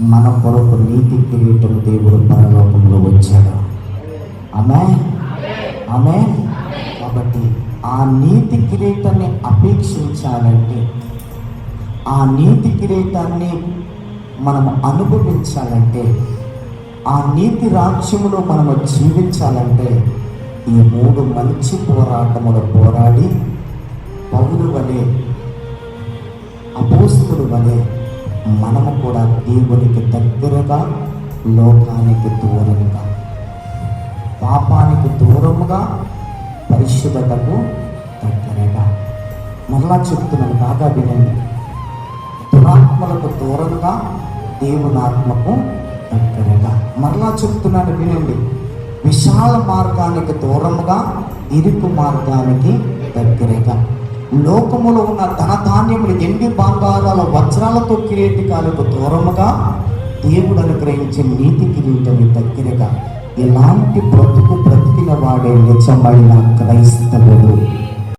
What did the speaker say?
మన కొరకు నీతి కిరీటం దేవుడు పరలోకంలో వచ్చాడు. ఆమె ఆమె కాబట్టి ఆ నీతి కిరీటాన్ని అపేక్షించాలంటే ఆ నీతి కిరీటాన్ని మనము అనుభవించాలంటే ఆ నీతి రాజ్యములో మనము జీవించాలంటే ఈ మూడు మంచి పోరాటములు పోరాడి పౌరు వలె అపోస్తులు వలె మనము కూడా దేవునికి దగ్గరగా లోకానికి దూరంగా పాపానికి దూరముగా పరిశుద్ధతకు దగ్గరగా. మరలా చెప్తున్నాను బాగా వినండి. దురాత్మలకు దూరంగా దేవుని ఆత్మకు దగ్గరగా. మరలా చెప్తున్నాను వినండి. విశాల మార్గానికి దూరముగా ఇరుకు మార్గానికి దగ్గరగా. లోకములో ఉన్న ధనధాన్యములు ఎండి బంగారాల వజ్రాలతో కిరీటికాలకు దూరముగా దేవుడు అనుగ్రహించే నీతి కిరీటని దగ్గరగా. ఇలాంటి బ్రతుకు బ్రతికిన వాడే నిజమైన క్రైస్తవుడు.